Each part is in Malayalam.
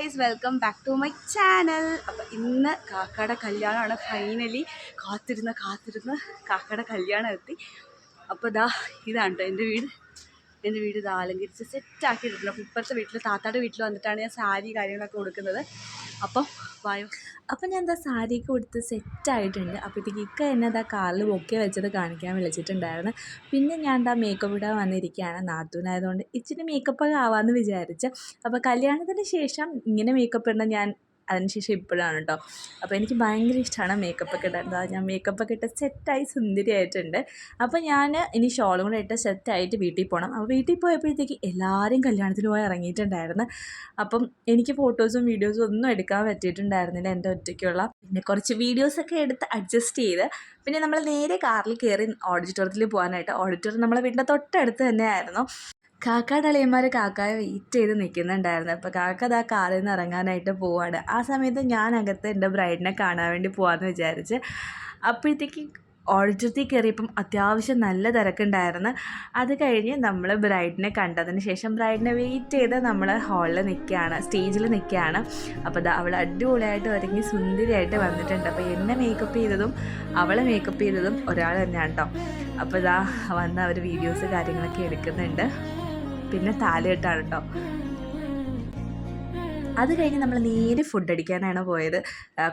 Guys welcome back to my channel അപ്പം ഇന്ന് കാക്കയുടെ കല്യാണമാണ് ഫൈനലി കാത്തിരുന്ന് കാത്തിരുന്ന് കാക്കയുടെ കല്യാണം എത്തി. അപ്പോൾ ഇതാ ഇതാണ് കേട്ടോ എന്റെ വീട്. എന്റെ വീട് ഇതാ അലങ്കരിച്ച് സെറ്റാക്കിയിട്ടുണ്ട് അപ്പോൾ ഇപ്പോഴത്തെ വീട്ടിൽ താത്താടെ വീട്ടിൽ വന്നിട്ടാണ് ഞാൻ സാരി കാര്യങ്ങളൊക്കെ കൊടുക്കുന്നത് അപ്പം വായോ. അപ്പം ഞാൻ എന്താ സാരിയൊക്കെ കൊടുത്ത് സെറ്റായിട്ടുണ്ട്. അപ്പോഴത്തേക്ക് ഇക്ക എന്നെ അതാ കാറിൽ ബൊക്കെ വെച്ചത് കാണിക്കാൻ വിളിച്ചിട്ടുണ്ടായിരുന്നു. പിന്നെ ഞാൻ എന്താ മേക്കപ്പ് ഇടാൻ വന്നിരിക്കുകയാണ്. നാത്തൂനായതുകൊണ്ട് ഇച്ചിരി മേക്കപ്പ് ആവാമെന്ന് വിചാരിച്ച്. അപ്പോൾ കല്യാണത്തിന് ശേഷം ഇങ്ങനെ മേക്കപ്പ് ഇടുന്ന ഞാൻ അതിനുശേഷം ഇപ്പോഴാണ് കേട്ടോ അപ്പോൾ എനിക്ക് ഭയങ്കര ഇഷ്ടമാണ് മേക്കപ്പ് ഒക്കെ ഇടാൻ. ദാ ഞാൻ മേക്കപ്പ് ഒക്കെ ഇട്ട് സെറ്റായി സുന്ദരിയായിട്ടുണ്ട്. അപ്പോൾ ഞാൻ ഇനി ഷോളും കൂടെ ഇട്ട് സെറ്റായിട്ട് വീട്ടിൽ പോകണം അപ്പോൾ വീട്ടിൽ പോയപ്പോഴത്തേക്ക് എല്ലാവരും കല്യാണത്തിന് പോയി ഇറങ്ങിയിട്ടുണ്ടായിരുന്നു. അപ്പം എനിക്ക് ഫോട്ടോസും വീഡിയോസും ഒന്നും എടുക്കാൻ പറ്റിയിട്ടുണ്ടായിരുന്നില്ല എന്റെ ഒറ്റയ്ക്കുള്ള. പിന്നെ കുറച്ച് വീഡിയോസൊക്കെ എടുത്ത് അഡ്ജസ്റ്റ് ചെയ്ത് പിന്നെ നമ്മൾ നേരെ കാറിൽ കയറി ഓഡിറ്റോറിയത്തിൽ പോകാനായിട്ട്. ഓഡിറ്റോറിയം നമ്മളെ വീടിന്റെ തൊട്ടടുത്ത് തന്നെയായിരുന്നു. കാക്കയുടെ അളിയന്മാർ കാക്കായെ വെയിറ്റ് ചെയ്ത് നിൽക്കുന്നുണ്ടായിരുന്നു അപ്പോൾ കാക്ക അത് ആ കാറിൽ നിന്ന് ഇറങ്ങാനായിട്ട് പോവാണ്. ആ സമയത്ത് ഞാൻ അകത്ത് എന്റെ ബ്രൈഡിനെ കാണാൻ വേണ്ടി പോകാമെന്ന് വിചാരിച്ച് അപ്പോഴത്തേക്ക് ഓഡിറ്റോറിയത്തിൽ കയറിയപ്പം അത്യാവശ്യം നല്ല തിരക്കുണ്ടായിരുന്നു. അത് കഴിഞ്ഞ് നമ്മൾ ബ്രൈഡിനെ കണ്ടതിന് ശേഷം ബ്രൈഡിനെ വെയിറ്റ് ചെയ്ത് നമ്മൾ ഹാളിൽ നിൽക്കുകയാണ് സ്റ്റേജിൽ നിൽക്കുകയാണ് അപ്പോൾ അവൾ അടിപൊളിയായിട്ട് ഒരുങ്ങി സുന്ദരിയായിട്ട് വന്നിട്ടുണ്ട്. അപ്പോൾ എന്നെ മേക്കപ്പ് ചെയ്തതും അവളെ മേക്കപ്പ് ചെയ്തതും ഒരാൾ തന്നെയാണ് കേട്ടോ അപ്പോൾ ഇതാ വന്ന് അവർ വീഡിയോസ് കാര്യങ്ങളൊക്കെ എടുക്കുന്നുണ്ട്. പിന്നെ താലികെട്ടാണ് കേട്ടോ അത് കഴിഞ്ഞ് നമ്മൾ നേരെ ഫുഡ് അടിക്കാനാണ് പോയത്.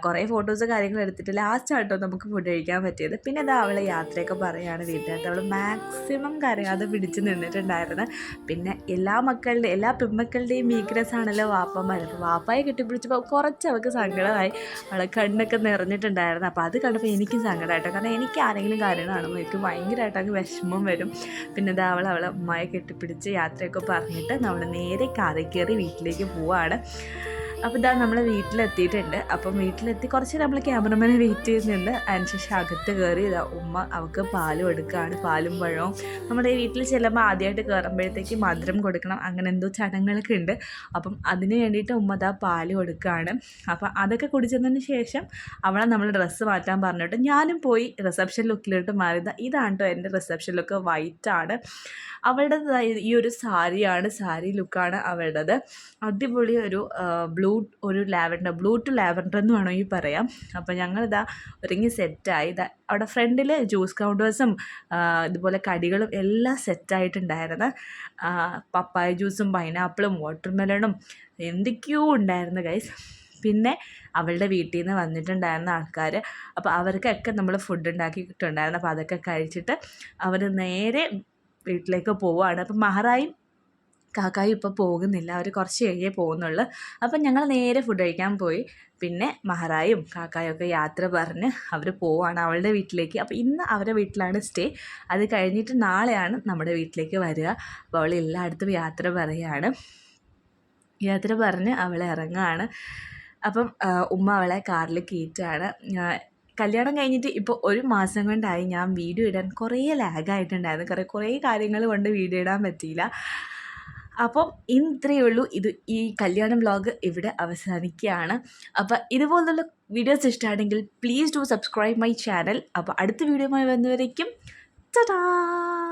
കുറേ ഫോട്ടോസ് കാര്യങ്ങൾ എടുത്തിട്ട് ലാസ്റ്റ് ആട്ടോ നമുക്ക് ഫുഡ് കഴിക്കാൻ പറ്റിയത്. പിന്നെ അത് അവളെ യാത്രയൊക്കെ പറയുകയാണ് വീട്ടിലായിട്ട് അവൾ മാക്സിമം കരയാതെ പിടിച്ച് നിന്നിട്ടുണ്ടായിരുന്നു. പിന്നെ എല്ലാ മക്കളുടെ എല്ലാ പെൺമക്കളുടെയും വീക്ക്നെസ് ആണല്ലോ വാപ്പന്മാർ വാപ്പായെ കെട്ടിപ്പിടിച്ചപ്പോൾ കുറച്ച് അവൾക്ക് സങ്കടമായി. അവളെ കണ്ണൊക്കെ നിറഞ്ഞിട്ടുണ്ടായിരുന്നു. അപ്പോൾ അത് കണ്ടപ്പോൾ എനിക്കും സങ്കടമായിട്ടോ കാരണം എനിക്ക് ആരെങ്കിലും കാര്യം കാണുമ്പോൾ എനിക്ക് ഭയങ്കരമായിട്ട് അങ്ങ് വിഷമം വരും. പിന്നെ അത് അവൾ അവളെ ഉമ്മയെ കെട്ടിപ്പിടിച്ച് യാത്രയൊക്കെ പറഞ്ഞിട്ട് നമ്മൾ നേരെ കാറിൽ കയറി വീട്ടിലേക്ക് പോവാണ്. അപ്പോൾ ഇതാ നമ്മൾ വീട്ടിലെത്തിയിട്ടുണ്ട്. അപ്പം വീട്ടിലെത്തി കുറച്ച് നമ്മൾ ക്യാമറമാനെ വെയിറ്റ് ചെയ്യുന്നുണ്ട്. അതിനുശേഷം അകത്ത് കയറി ഇതാ ഉമ്മ അവൾക്ക് പാലും എടുക്കുകയാണ് പാലും പഴവും. നമ്മുടെ വീട്ടിൽ ചെല്ലുമ്പോൾ ആദ്യമായിട്ട് കയറുമ്പോഴത്തേക്ക് മധുരം കൊടുക്കണം. അങ്ങനെ എന്തോ ചടങ്ങുകളൊക്കെ ഉണ്ട്. അപ്പം അതിന് വേണ്ടിയിട്ട് ഉമ്മ ഇതാ പാൽ കൊടുക്കുകയാണ് അപ്പം അതൊക്കെ കുടിച്ചതിന് ശേഷം അവളെ നമ്മൾ ഡ്രസ്സ് മാറ്റാൻ പറഞ്ഞിട്ട് ഞാനും പോയി റിസപ്ഷൻ ലുക്കിലോട്ട് മാറിയത് ഇതാണ് കേട്ടോ എന്റെ റിസപ്ഷൻ ലുക്ക് വൈറ്റ് ആണ്. അവളുടെ ഈ ഒരു സാരിയാണ് സാരി ലുക്കാണ് അവളുടേത്. അടിപൊളി ഒരു ബ്ലൂ ഒരു ലാവൻഡർ ബ്ലൂ ടു ലാവൻഡർ എന്ന് വേണമെങ്കിൽ പറയാം. അപ്പോൾ ഞങ്ങളിതാ ഒരുങ്ങി സെറ്റായി. ഇതാ അവിടെ ഫ്രണ്ടിൽ ജ്യൂസ് കൗണ്ടേഴ്സും ഇതുപോലെ കടികളും എല്ലാം സെറ്റായിട്ടുണ്ടായിരുന്നു. പപ്പായ ജ്യൂസും പൈനാപ്പിളും വാട്ടർമെലണും എന്തൊക്കെയോ ഉണ്ടായിരുന്നു ഗൈസ്. പിന്നെ അവളുടെ വീട്ടിൽ നിന്ന് വന്നിട്ടുണ്ടായിരുന്ന ആൾക്കാർ അപ്പോൾ അവർക്കൊക്കെ നമ്മൾ ഫുഡ് ഉണ്ടാക്കിയിട്ടുണ്ടായിരുന്നു. അപ്പോൾ അതൊക്കെ കഴിച്ചിട്ട് അവർ നേരെ വീട്ടിലേക്ക് പോവുകയാണ്. അപ്പോൾ മഹറായും കാക്കായും ഇപ്പോൾ പോകുന്നില്ല. അവർ കുറച്ച് കഴിയേ പോകുന്നുള്ളൂ. അപ്പം ഞങ്ങൾ നേരെ ഫുഡ് കഴിക്കാൻ പോയി. പിന്നെ മഹറായും കാക്കായും ഒക്കെ യാത്ര പറഞ്ഞ് അവർ പോവാണ് അവളുടെ വീട്ടിലേക്ക്. അപ്പോൾ ഇന്ന് അവരുടെ വീട്ടിലാണ് സ്റ്റേ അത് കഴിഞ്ഞിട്ട് നാളെയാണ് നമ്മുടെ വീട്ടിലേക്ക് വരിക. അപ്പോൾ അവൾ എല്ലായിടത്തും യാത്ര പറയുകയാണ്. യാത്ര പറഞ്ഞ് അവളെ ഇറങ്ങുകയാണ്. അപ്പം ഉമ്മ അവളെ കാറിൽ കയറ്റുകയാണ്. കല്യാണം കഴിഞ്ഞിട്ട് ഇപ്പോൾ ഒരു മാസം കൊണ്ടായി ഞാൻ വീഡിയോ ഇടാൻ കുറേ ലാഗായിട്ടുണ്ടായിരുന്നു കുറേ കുറേ കാര്യങ്ങൾ കൊണ്ട് വീഡിയോ ഇടാൻ പറ്റിയില്ല. അപ്പം ഇത്രയേ ഉള്ളൂ. ഇത് ഈ കല്യാണം വ്ളോഗ് ഇവിടെ അവസാനിക്കുകയാണ്. അപ്പം ഇതുപോലുള്ള വീഡിയോസ് ഇഷ്ടമാണെങ്കിൽ please do subscribe my channel അപ്പോൾ അടുത്ത വീഡിയോയുമായി വന്നവരേക്കും ടാ